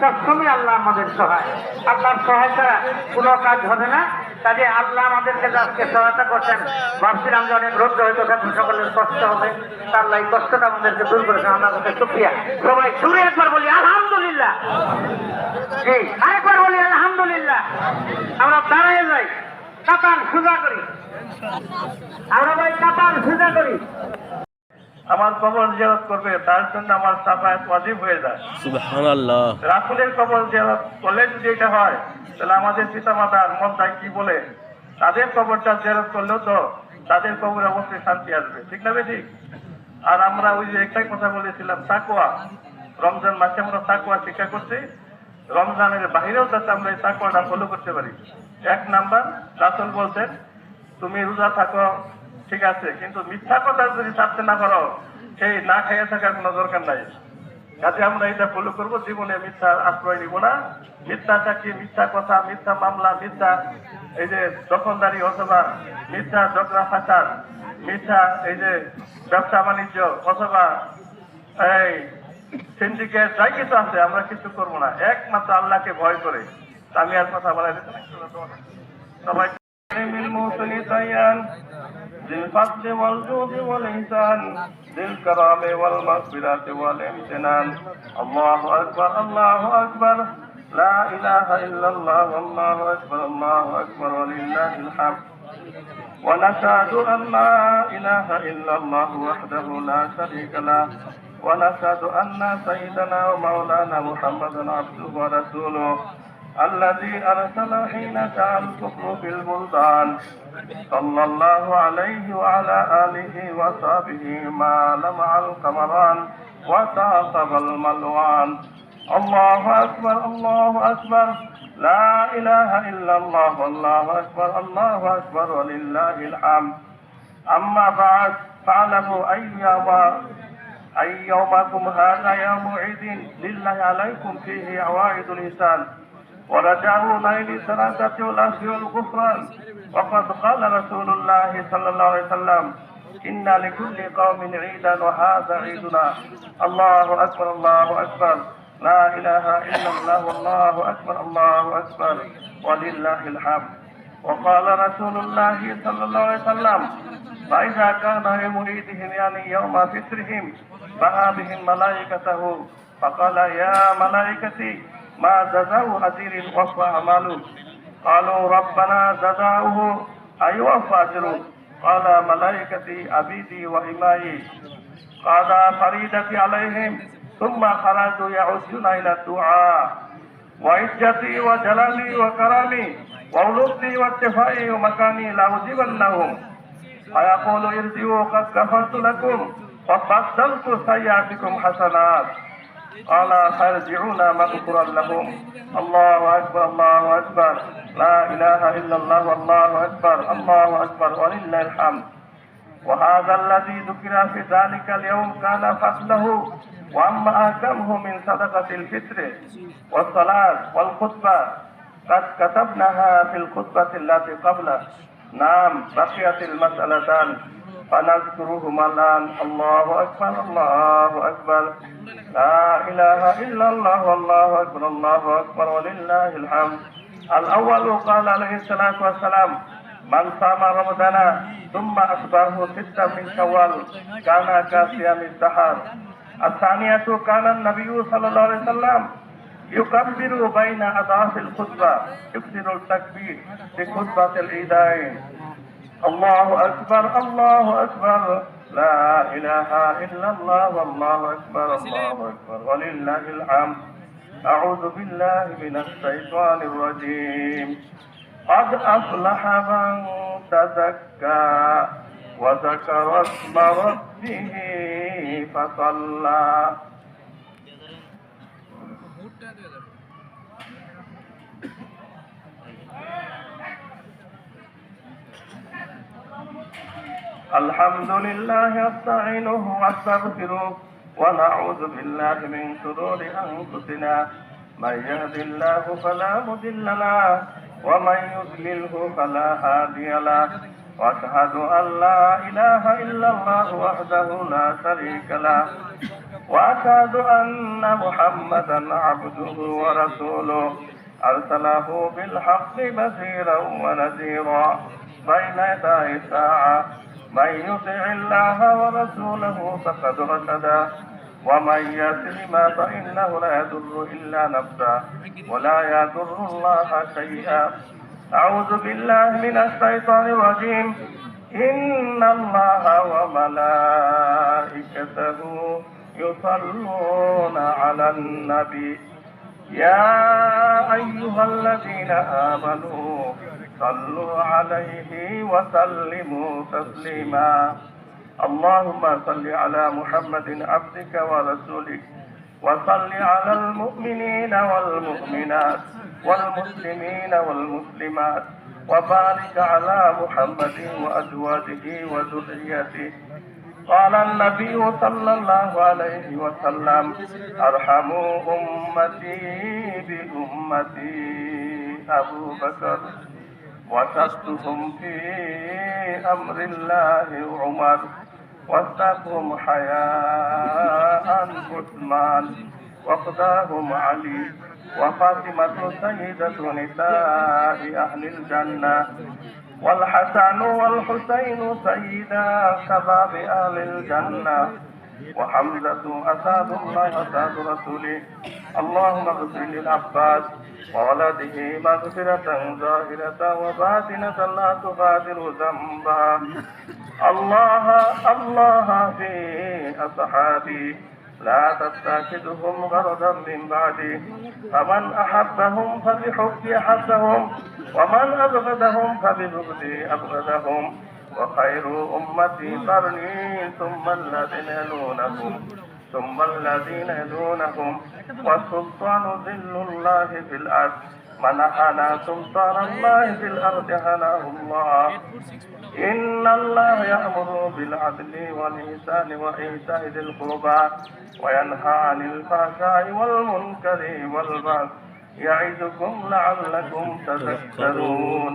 সবসময় আল্লাহ আমাদের সহায়। আল্লাহর সহায় ছাড়া কোনো কাজ হবে না। কাজে আল্লাহ আমাদেরকে আজকে সহায়তা করছেন, ভাবছিলাম যে অনেক রোদ্র হয়তো এখন সকলের কষ্ট হবে। তা আল্লাহ এই কষ্টটা আমাদেরকে দূর করেছেন আমরা কাছে সুপ্রিয়া সবাই সুরে একবার বলি, আলহামদুলিল্লাহ। জি আরেকবার বলি, আলহামদুলিল্লাহ। আমরা দাঁড়িয়ে যাই কাতান সুজা করি। আমরা ভাই কাতান সুজা করি। আমার কবর জিয়ারত করবে তার জন্য আমার সাফায়াত ওয়াজিব হয়ে যায়। সুবহানাল্লাহ। রাসুলের কবর জিয়ারত করলে যদি এটা হয় তাহলে আমাদের পিতা মাতার মনটাই কি বলে? তাদের কবরটা জিয়ারত করলেও তো তাদের কবরে অবশ্যই শান্তি আসবে। ঠিক না ঠিক আর আমরা ওই যে একটাই কথা বলেছিলাম তাকুয়া রমজান মাসে আমরা তাকুয়া শিক্ষা করছি। রমজানের বাহিরেও যাতে আমরা এই তাকুয়াটা ফলো করতে পারি। এক নাম্বার রাসুল বলছেন তুমি রোজা থাকো ঠিক আছে, কিন্তু মিথ্যা কথা যদি ছাড়তে না করো সেই না খাইয়ে থাকার কোনো দরকার নাই। কাজে আমরা এটা ফলো করব, জীবনে মিথ্যা আশ্রয় নিব না। মিথ্যা চাকরি, মিথ্যা কথা, মিথ্যা মামলা, মিথ্যা এই যে দখলদারি অথবা মিথ্যা ঝগড়া ফাঁসাদ, মিথ্যা এই যে ব্যবসা বাণিজ্য অথবা এই সিন্ডিকেট যাই কিছু আছে, আমরা কিছু করব না। একমাত্র আল্লাহকে ভয় করে। আমি আর কথা বলা সবাই ذي والجود والإحسان ذي الكرام والمغفرة والامتنان. الله أكبر الله أكبر. لا إله إلا الله الله أكبر الله أكبر ولله الحمد. ونشهد أن لا إله إلا الله وحده لا شريك له. ونشهد أن سيدنا ومولانا محمدا عبده ورسوله. الذي أرسل حين الكفر في البلدان صلى الله عليه وعلى آله وصحبه ما لمع القمران وتعصب الملوان. الله أكبر الله أكبر. لا إله إلا الله الله أكبر الله أكبر ولله الحمد. أما بعد فاعلموا أيام أي يومكم هذا يوم عيد لله عليكم فيه عوائد الإنسان. ورجعوا نيل الثلاثة والأخذ والغفران وقد قال رسول الله صلى الله عليه وسلم إن لكل قوم عيدا وهذا عيدنا. الله أكبر الله أكبر. لا إله إلا الله والله أكبر الله أكبر. ولله الحمد. وقال رسول الله صلى الله عليه وسلم فإذا كان يوم عيدهم يعني يوم فطرهم دعا بهم ملائكته. فقال يا ملائكتي ما جزاء أجير وفى عمله قالوا ربنا جزاؤه أي وفى أجره قال ملائكتي عبيدي وإمائي قال فريدتي عليهم ثم خرجوا يعودون إلى الدعاء وعزتي وجلالي وكرامي وولوتي وارتفاعي ومكاني لأجيبنهم فيقول ارجعوا قد غفرت لكم وبدلت سيئاتكم حسنات قال فيرجعون مغفورا لهم. الله أكبر الله أكبر. لا إله إلا الله والله أكبر الله أكبر ولله الحمد. وهذا الذي ذكر في ذلك اليوم كان فضله. وأما احكامه من صدقة الفطر والصلاة والخطبة قد كتبناها في الخطبة التي قبله. نعم بقيت المسألتان. فنذكرهما الآن. الله أكبر الله أكبر. لا إله إلا الله والله أكبر الله أكبر ولله الحمد. الأول قال عليه الصلاة والسلام من صام رمضان ثم أصبحه ستة من شوال كان كصيام الدهر. الثانية كان النبي صلى الله عليه وسلم يكبر بين أضعاف الخطبة. يكثر التكبير في خطبة العيدين. الله أكبر الله أكبر. لا إله إلا الله والله أكبر الله أكبر. ولله الحمد. أعوذ بالله من الشيطان الرجيم. قد أفلح من تزكى وذكر اسم ربه فصلى. الحمد لله أستعينه وأستغفره ونعوذ بالله من شرور أنفسنا. من يهد الله فلا مضل له ومن يضلله فلا هادي له. وأشهد أن لا إله إلا الله وحده لا شريك له. وأشهد أن محمدا عبده ورسوله. أرسله بالحق بشيرا ونذيرا بين يدي الساعة. من يطع الله ورسوله فقد رشدا ومن يسلم فإنه لا يضر إلا نفسه ولا يضر الله شيئا. أعوذ بالله من الشيطان الرجيم. إن الله وملائكته يصلون على النبي. يا أيها الذين آمنوا صلوا عليه وسلموا تسليما. اللهم صل على محمد عبدك ورسولك وصل على المؤمنين والمؤمنات والمسلمين والمسلمات وبارك على محمد وأزواجه وذريته. قال النبي صلى الله عليه وسلم ارحموا أمتي بأمتي أبو بكر. وشدهم في أمر الله عمر وسقهم حياء عثمان وقضاهم علي وفاطمة سيدة نساء أهل الجنة والحسن والحسين سيدا شباب أهل الجنة وحمزة أساد الله أساد رسوله اللهم اغفر للعباس وولده مغفرة ظاهرة وباطنة لا تغادر ذنبا الله الله في أصحابي لا تتخذهم غرضا من بعدي فمن أحبهم فبحبي أحبهم ومن أبغضهم فببغضي أبغضهم وخير أمتي قرني ثم الذين يلونهم ثم الذين يلونهم. والسلطان ذل الله في الأرض من أحنى سلطان الله في الأرض هناه الله. إن الله يأمر بالعدل والإحسان وإيتاء ذي القربى وينهى عن الفحشاء والمنكر والبغي. يعظكم لعلكم تذكرون.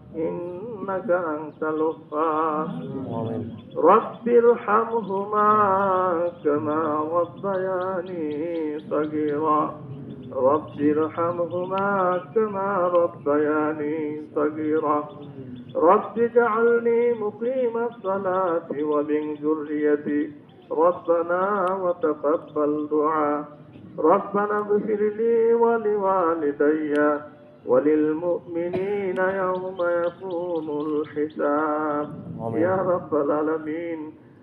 إنك أنت الوهاب. رب ارحمهما كما ربياني صغيرا. رب ارحمهما كما ربياني صغيرا. رب اجعلني مقيم الصلاة ومن ذريتي. ربنا وتقبل دعاء. ربنا اغفر لي ولوالدي. وللمؤمنين يوم يقوم الحساب يا رب العالمين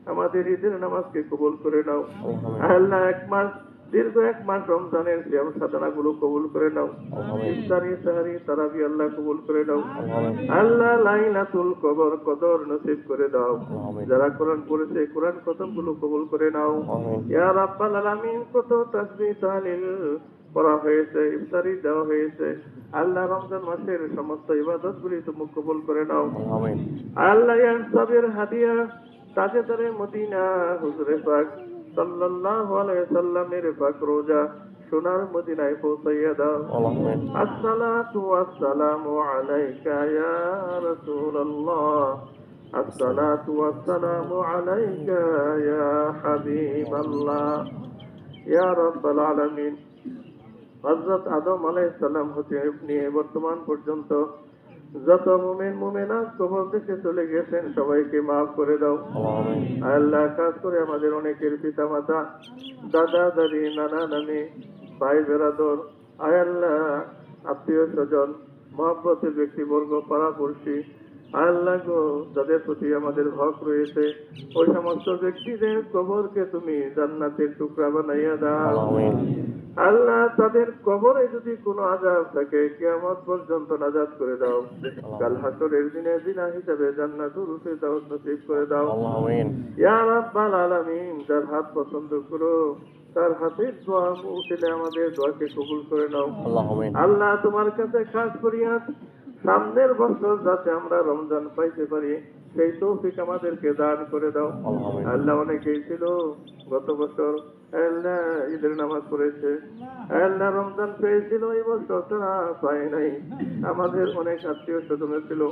আমাদের ঈদের নামাজকে কবুল করে নাও আল্লাহ এক মাস দীর্ঘ এক মাস রমজানের সিয়াম সাধনা গুলো কবুল করে নাও ইফতারি সাহারি তারাবি আল্লাহ কবুল করে নাও আল্লাহ লাইলাতুল কবর কদর নসিব করে দাও যারা কোরআন পড়েছে কোরআন কতম গুলো কবুল করে নাও ইয়া রাব্বাল আলামিন কত তাসবিহ তাহলিল করা হয়েছে ইফতারি দেওয়া হয়েছে। আল্লাহ রমজান মাসের সমস্ত ইবাদত গুলি তুমি কবুল করে নাও। আল্লাহ ইয়ানসাবের হাদিয়া তাজেদারে মদিনা হুজুরে পাক সাল্লাল্লাহু আলাইহি সাল্লামের পাক রোজা সোনার মদিনায় পৌঁছাইয়া দাও। আসসালাতু ওয়াসসালামু আলাইকা ইয়া রাসূলুল্লাহ। আসসালাতু ওয়াসসালামু আলাইকা ইয়া হাবিবাল্লাহ। ইয়া রাব্বাল আলামিন। হযরত আদম আলাইহিস সালাম হতে নিয়ে বর্তমান পর্যন্ত যত মুমিন মুমিনা কবর থেকে চলে গেছেন সবাইকে মাফ করে দাও। আল্লাহ কাজ করে আমাদের অনেকের পিতা মাতা দাদা দাদি নানা নানি ভাই বেরাদর আয় আল্লাহ আত্মীয় স্বজন মহব্বতের ব্যক্তিবর্গ পাড়াপড়শি আল্লাহ গো যাদের প্রতি আমাদের হক রয়েছে ওই সমস্ত ব্যক্তিদের কবরকে তুমি জান্নাতের টুকরা বানাইয়া দাও। আল্লাহ তাদের কবরে যদি কোনো আজাব থাকে কিয়ামত পর্যন্ত নাজাত করে দাও। কাল হাসরের দিনে দিনা হিসাবে জান্নাতুল ফিরদাউস নসিব করে দাও। ইয়া রাব্বাল আলামিন যার হাত পছন্দ করো তার হাতের দোয়া উঠিলে আমাদের দোয়াকে কবুল করে নাও। আল্লাহ তোমার কাছে খাস করিয়া সামনের বছর যাতে আমরা রমজান পাইতে পারি সেই তৌফিক আমাদেরকে দান করে দাও। আল্লাহ অনেকেই ছিল গত বছর। আল্লাহ ঈদের নামাজ পড়েছে। আল্লাহ রমজান পেয়েছিল এই বছর তারা পায় নাই। আমাদের অনেক আত্মীয় স্বজন ছিল।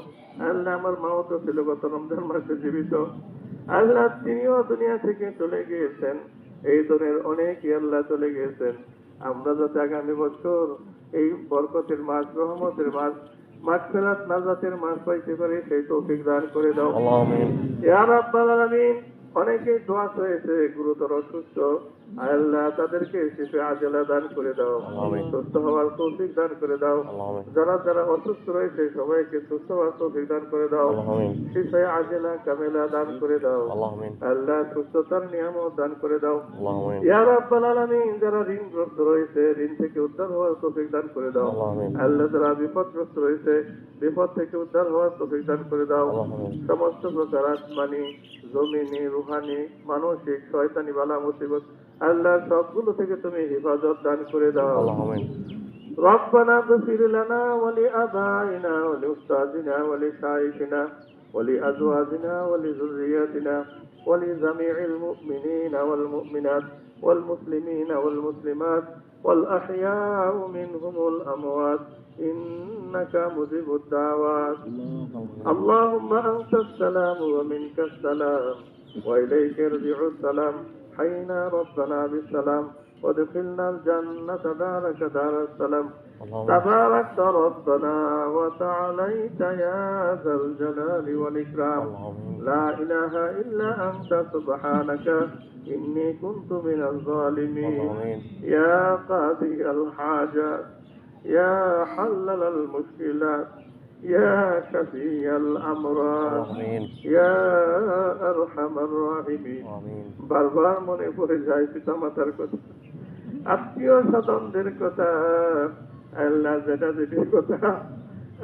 আল্লাহ আমার মাও তো ছিল গত রমজান মাসে জীবিত। আল্লাহ তিনিও দুনিয়া থেকে চলে গিয়েছেন। এই ধরনের অনেক আল্লাহ চলে গিয়েছেন। আমরা যাতে আগামী বছর এই বরকতের মাস রহমতের মাস মাঠ ফেরাত নাজাতের মাস পাইতে পারি সেই তৌফিক দান করে দাও। ইয়া রাব্বাল আলামিন। অনেকে দোয়া হয়েছে গুরুতর অসুস্থ। আল্লাহ তাদেরকে শিশু আজলা দান করে দাও। সুস্থ হওয়ার তৌফিক দান করে দাও। যারা যারা অসুস্থ রয়েছে সবাইকে সুস্থ হওয়ার তৌফিক দান করে দাও। শিশু আজলা কামেলা দান করে দাও। আল্লাহ সুস্থতার নিয়ামত দান করে দাও। ইয়া রাব্বাল আলামিন যারা ঋণগ্রস্ত রয়েছে ঋণ থেকে উদ্ধার হওয়ার তৌফিক দান করে দাও। আল্লাহ যারা বিপদগ্রস্ত রয়েছে বিপদ থেকে উদ্ধার হওয়ার তৌফিক দান করে দাও। সমস্ত প্রকার আসমানি জমিনি রুহানি মানসিক শয়তানি বালা মুসিবত আল্লাহ সবগুলো থেকে তুমি হেফাজত দান করে দাও ربنا اغفر لنا ولآبائنا ولأستاذنا ولشيخنا ولأزواجنا ولذرياتنا ولجميع المؤمنين والمؤمنات والمسلمين والمسلمات والأحياء منهم الأموات إنك مجيب الدعوات. اللهم أنت السلام ومنك السلام. وإليك يرجع السلام. حينا ربنا بالسلام. وادخلنا الجنة دارك دار السلام. تباركت ربنا وتعاليت يا ذا الجلال والإكرام. لا إله إلا أنت سبحانك. إني كنت من الظالمين. يا قاضي الحاجات. يا حلل المشكلات يا شفي الأمراض يا أرحم الراحمين বারবার মনে পড়ে যায় পিতা মাতার কথা আত্মীয় স্বজনদের কথা আল্লাহ যেটা যেটির কথা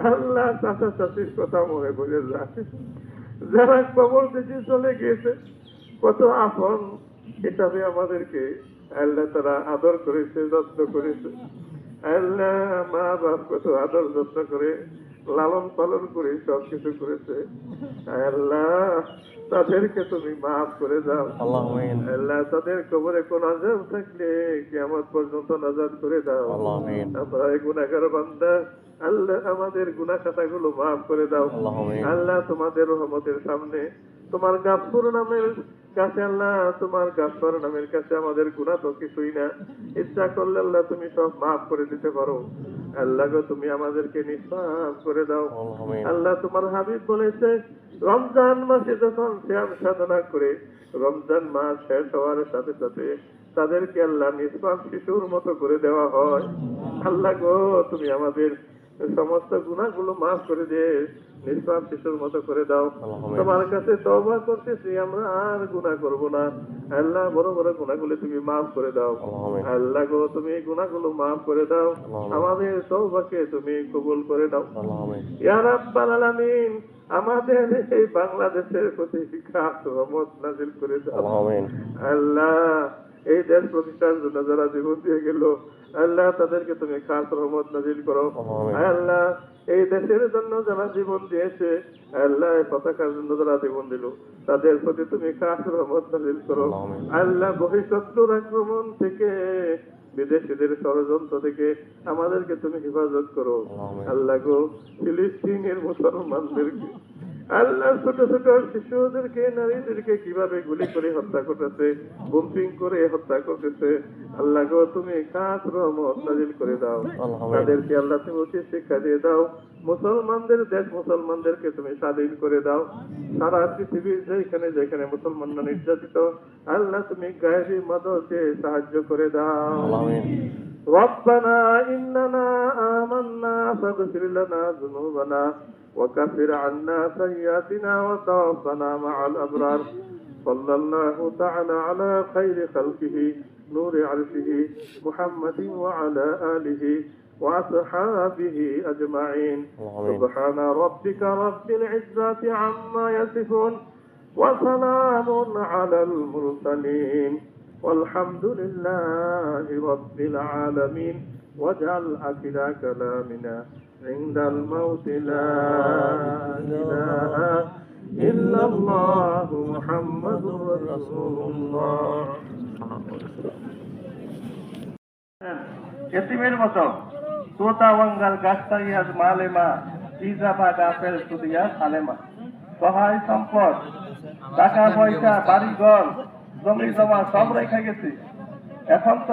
আল্লাহ চাচা চাচির কথা মনে পড়ে যায় যারা কবর দেশে চলে গিয়েছে কত আপন হিসাবে আমাদেরকে আল্লাহ তারা আদর করেছে যত্ন করেছে আল্লাহ মা বাপ কত আদর যত্ন করে লালন পালন করে সব কিছু করেছে। আল্লাহ তাদেরকে তুমি মাফ করে দাও। আল্লাহ তাদের কবরে কোন আজাব থাকলে কেমন পর্যন্ত নাজাদ করে দাও। আমরা গুনাহগার বান্দা। আল্লাহ আমাদের গুনাহ খাতাগুলো মাফ করে দাও। আল্লাহ তোমাদের রহমতের সামনে তোমার গাফুর নামের কাছে আল্লাহ তোমার গাফর নামের কাছে আমাদের গুনাহ তো কিছুই না। ইচ্ছা করলে আল্লাহ তুমি সব মাফ করে দিতে পারো। আল্লাহ গো তুমি আমাদেরকে নিষ্পাপ করে দাও। আল্লাহ তোমার হাবিব বলেছে রমজান মাসে যখন শ্যাম সাধনা করে রমজান মাস শেষ হওয়ার সাথে সাথে তাদেরকে আল্লাহ নিষ্পাপ শিশুর মতো করে দেওয়া হয়। আল্লাহ গো তুমি আমাদের সমস্ত গুণাগুলো মাফ করে দিয়ে নিষ্পাপ শিশুর মতো করে দাও। তোমার কাছে তওবা করতেছি আমরা আর গুনাহ করব না। আল্লাহ বড় বড় গুনাহগুলো তুমি মাফ করে দাও। আল্লাহ গো তুমি গুনাহগুলো মাফ করে দাও। আমাদের তওবাকে তুমি কবুল করে দাও। আলামিন আমাদের এই বাংলাদেশের প্রতি শিক্ষা রহমত নাজিল করে দাও। আল্লাহ এই দেশ প্রতিষ্ঠার জন্য যারা জীবন দিয়ে গেল আল্লাহ তাদেরকে তুমি খাস রহমত নাজিল করো। আল্লাহ এই দেশের জন্য যারা জীবন দিয়েছে আল্লাহ পতাকার জন্য যারা জীবন দিল তাদের প্রতি তুমি খাস রহমত নাজিল করো। আল্লাহ বহিঃশত্রুর আক্রমণ থেকে বিদেশিদের ষড়যন্ত্র থেকে আমাদেরকে তুমি হেফাজত করো। আল্লাহ গো ফিলিস্তিনের মুসলমানদেরকে আল্লাহ ছোট ছোট শিশুদেরকে নারীদেরকে কিভাবে গুলি করে হত্যা করতেছে বুম্পিং করে হত্যা করতেছে আল্লাহ গো তুমি খাস রহমত নাজিল করে দাও আল্লাহুম্মা তাদেরকে আল্লাহ তুমি উচিত শিক্ষা দিয়ে দাও মুসলমানদের দেশ মুসলমানদেরকে তুমি স্বাধীন করে দাও সারা পৃথিবীর যেখানে যেখানে মুসলমানরা নির্যাতিত আল্লাহ তুমি গায়েবী মদকে সাহায্য করে দাও আল্লাহুম্মা ربنا إننا آمنا فاغفر لنا ذنوبنا وكفر عنا سيئاتنا وتوفنا مع الأبرار. صلى الله تعالى على خير خلقه نور عرشه محمد وعلى آله وأصحابه أجمعين. سبحان ربك رب العزة عما يصفون وسلام على المرسلين. والحمد لله رب العالمين. واجعل آخر كلامنا عند الموت لا إله إلا الله محمد رسول الله এতিমের মতো তোতা ওয়াঙ্গাল গাছতাইয়াজ মালেমা ইজাবা গাফেল সুদিয়া সালেমা সহায় সম্পদ টাকা পয়সা বাড়ি ঘর জমি জমা সব রেখে গেছি এখন তো